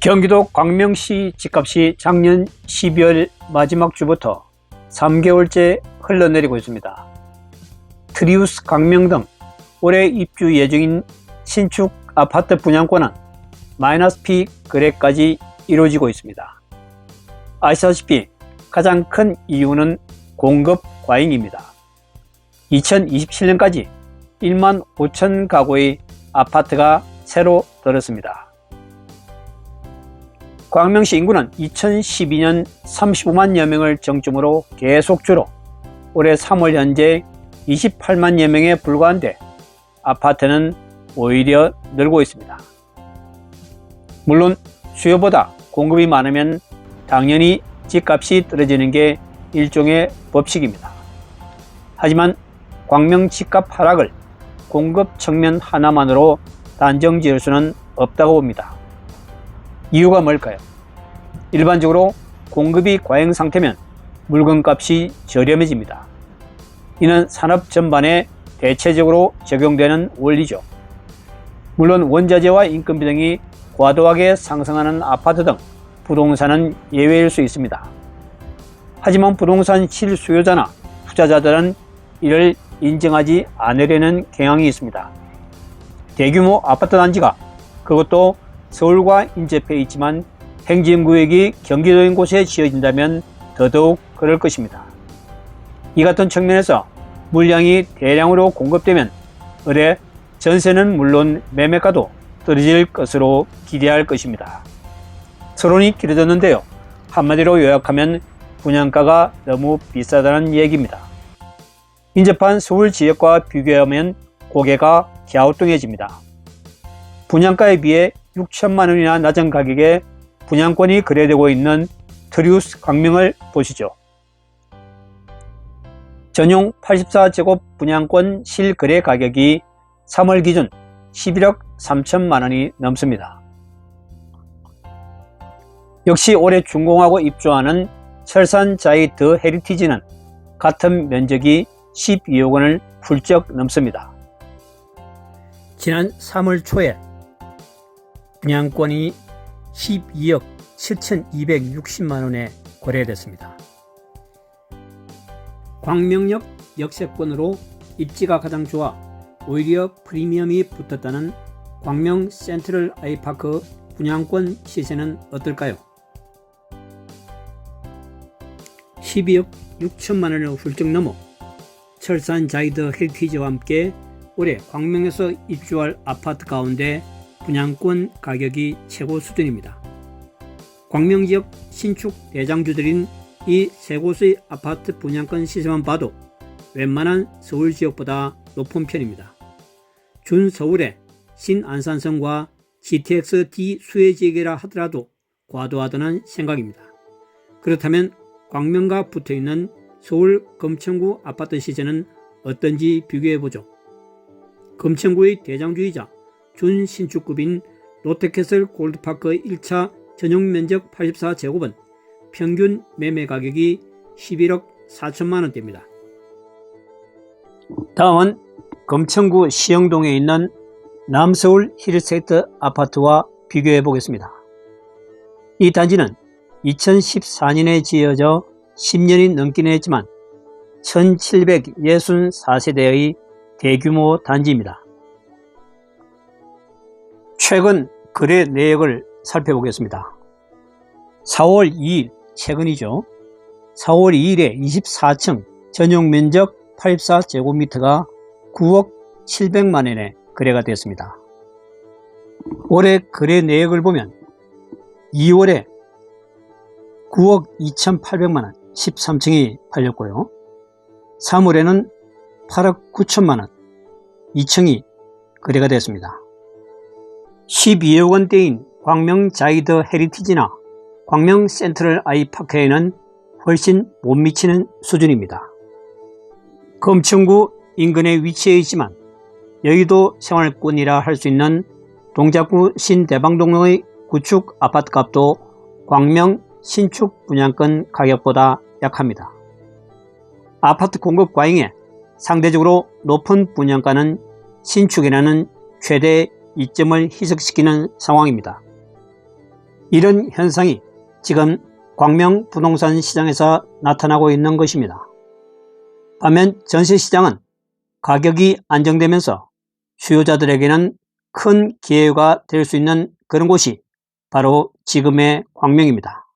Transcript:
경기도 광명시 집값이 작년 12월 마지막 주부터 3개월째 흘러내리고 있습니다. 트리우스 광명 등 올해 입주 예정인 신축 아파트 분양권은 마이너스 P 거래까지 이루어지고 있습니다. 아시다시피 가장 큰 이유는 공급 과잉입니다. 2027년까지 1만 5천 가구의 아파트가 새로 들었습니다. 광명시 인구는 2012년 35만여 명을 정점으로 계속 줄어 올해 3월 현재 28만여 명에 불과한데 아파트는 오히려 늘고 있습니다. 물론 수요보다 공급이 많으면 당연히 집값이 떨어지는 게 일종의 법칙입니다. 하지만 광명 집값 하락을 공급 측면 하나만으로 단정 지을 수는 없다고 봅니다. 이유가 뭘까요? 일반적으로 공급이 과잉 상태면 물건값이 저렴해집니다. 이는 산업 전반에 대체적으로 적용되는 원리죠. 물론 원자재와 인건비 등이 과도하게 상승하는 아파트 등 부동산은 예외일 수 있습니다. 하지만 부동산 실수요자나 투자자들은 이를 인정하지 않으려는 경향이 있습니다. 대규모 아파트 단지가 그것도 서울과 인접해 있지만 행진구역이 경기도인 곳에 지어진다면 더더욱 그럴 것입니다. 이 같은 측면에서 물량이 대량으로 공급되면 의뢰 전세는 물론 매매가도 떨어질 것으로 기대할 것입니다. 서론이 길어졌는데요. 한마디로 요약하면 분양가가 너무 비싸다는 얘기입니다. 인접한 서울 지역과 비교하면 고개가 갸우뚱해집니다. 분양가에 비해 6천만 원이나 낮은 가격에 분양권이 거래되고 있는 트리우스 광명을 보시죠. 전용 84제곱 분양권 실거래 가격이 3월 기준 11억 3천만 원이 넘습니다. 역시 올해 준공하고 입주하는 철산 자이 더 헤리티지는 같은 면적이 12억 원을 훌쩍 넘습니다. 지난 3월 초에 분양권이 12억 7,260만 원에 거래됐습니다. 광명역 역세권으로 입지가 가장 좋아 오히려 프리미엄이 붙었다는 광명 센트럴 아이파크 분양권 시세는 어떨까요? 12억 6천만 원을 훌쩍 넘어 철산 자이드 헬티지와 함께 올해 광명에서 입주할 아파트 가운데 분양권 가격이 최고 수준입니다. 광명 지역 신축 대장주들인 이 세 곳의 아파트 분양권 시세만 봐도 웬만한 서울 지역보다 높은 편입니다. 준 서울의 신안산성과 GTX D 수혜 지역이라 하더라도 과도하다는 생각입니다. 그렇다면 광명과 붙어 있는 서울 금천구 아파트 시세는 어떤지 비교해 보죠. 금천구의 대장주이자 준신축급인 롯데캐슬 골드파크 1차 전용 면적 84제곱은 평균 매매 가격이 11억 4천만 원대입니다. 다음은 금천구 시영동에 있는 남서울 힐스테이트 아파트와 비교해 보겠습니다. 이 단지는 2014년에 지어져 10년이 넘긴 했지만 1764세대의 대규모 단지입니다. 최근 거래 내역을 살펴보겠습니다. 4월 2일, 최근이죠. 4월 2일에 24층 전용 면적 84제곱미터가 9억 700만원에 거래가 됐습니다. 올해 거래 내역을 보면 2월에 9억 2,800만원 13층이 팔렸고요. 3월에는 8억 9천만원 2층이 거래가 됐습니다. 12억 원대인 광명 자이드 헤리티지나 광명 센트럴 아이파크에는 훨씬 못 미치는 수준입니다. 금천구 인근에 위치해 있지만 여의도 생활권이라 할 수 있는 동작구 신대방동의 구축 아파트 값도 광명 신축 분양권 가격보다 약합니다. 아파트 공급 과잉에 상대적으로 높은 분양가는 신축이라는 최대 이점을 희석시키는 상황입니다. 이런 현상이 지금 광명 부동산 시장에서 나타나고 있는 것입니다. 반면 전세시장은 가격이 안정되면서 수요자들에게는 큰 기회가 될 수 있는 그런 곳이 바로 지금의 광명입니다.